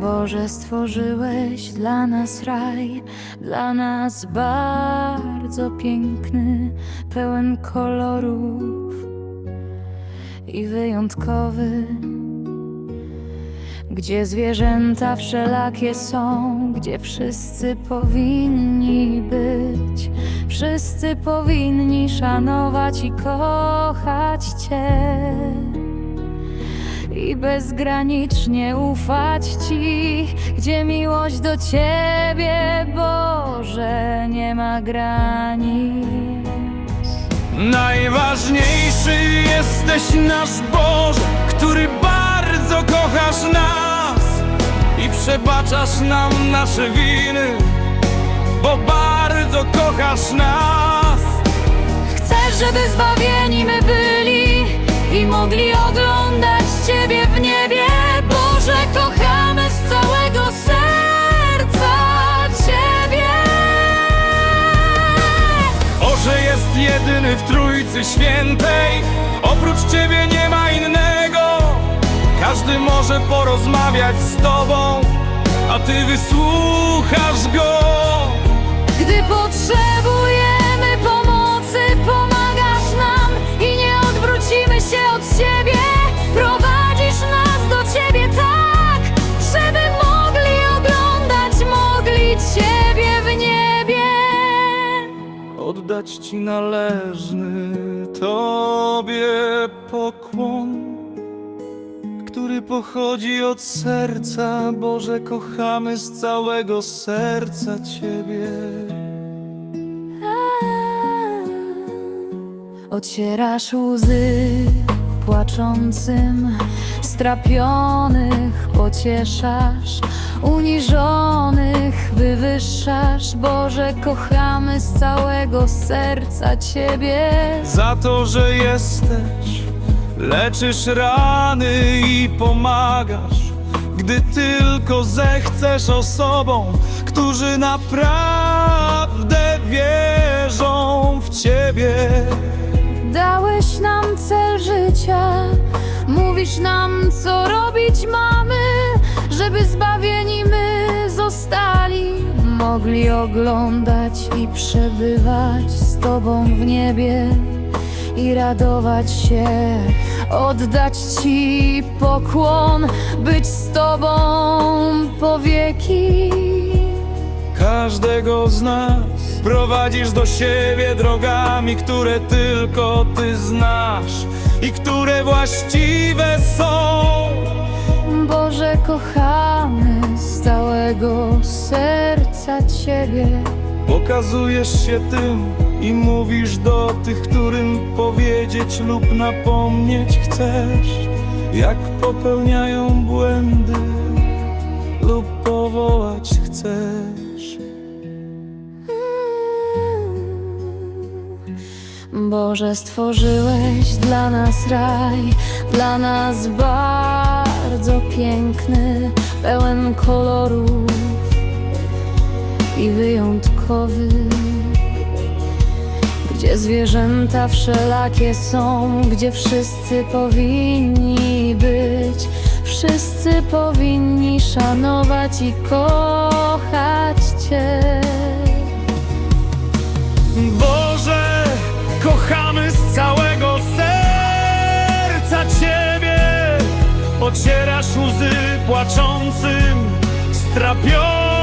Boże, stworzyłeś dla nas raj, dla nas bardzo piękny, pełen kolorów i wyjątkowy. Gdzie zwierzęta wszelakie są, gdzie wszyscy powinni być, wszyscy powinni szanować i kochać Cię i bezgranicznie ufać Ci, gdzie miłość do Ciebie, Boże, nie ma granic. Najważniejszy jesteś nasz Boże, który bardzo kochasz nas i przebaczasz nam nasze winy, bo bardzo kochasz nas. Chcesz, żeby zbawieni Trójcy Świętej, oprócz Ciebie nie ma innego. Każdy może porozmawiać z Tobą, a Ty wysłuchasz go. Gdy potrzebujemy pomocy, pomagasz nam i nie odwrócimy się od siebie. Prowadzisz nas do ciebie tak, żeby mogli oglądać, mogli ciebie w niebie. Oddać Ci należny Tobie pokłon, który pochodzi od serca. Boże, kochamy z całego serca Ciebie. Ocierasz łzy płaczącym, strapionych pocieszasz, uniżonych wywyższasz. Boże, kochamy z całego serca Ciebie. Za to, że jesteś, leczysz rany i pomagasz, gdy tylko zechcesz osobom, którzy naprawdę wierzą w Ciebie. Dałeś nam mówisz nam, co robić mamy, żeby zbawieni my zostali, mogli oglądać i przebywać z Tobą w niebie i radować się, oddać Ci pokłon, być z Tobą po wieki. Każdego z nas prowadzisz do siebie drogami, które tylko Ty znasz i które właściwe są. Boże, kochamy z całego serca Ciebie. Pokazujesz się tym i mówisz do tych, którym powiedzieć lub napomnieć chcesz, jak popełniają błędy lub powołać chcesz. Boże, stworzyłeś dla nas raj, dla nas bardzo piękny, pełen kolorów i wyjątkowy. Gdzie zwierzęta wszelakie są, gdzie wszyscy powinni być, wszyscy powinni szanować i kochać Cię. Ocierasz łzy płaczącym, strapionych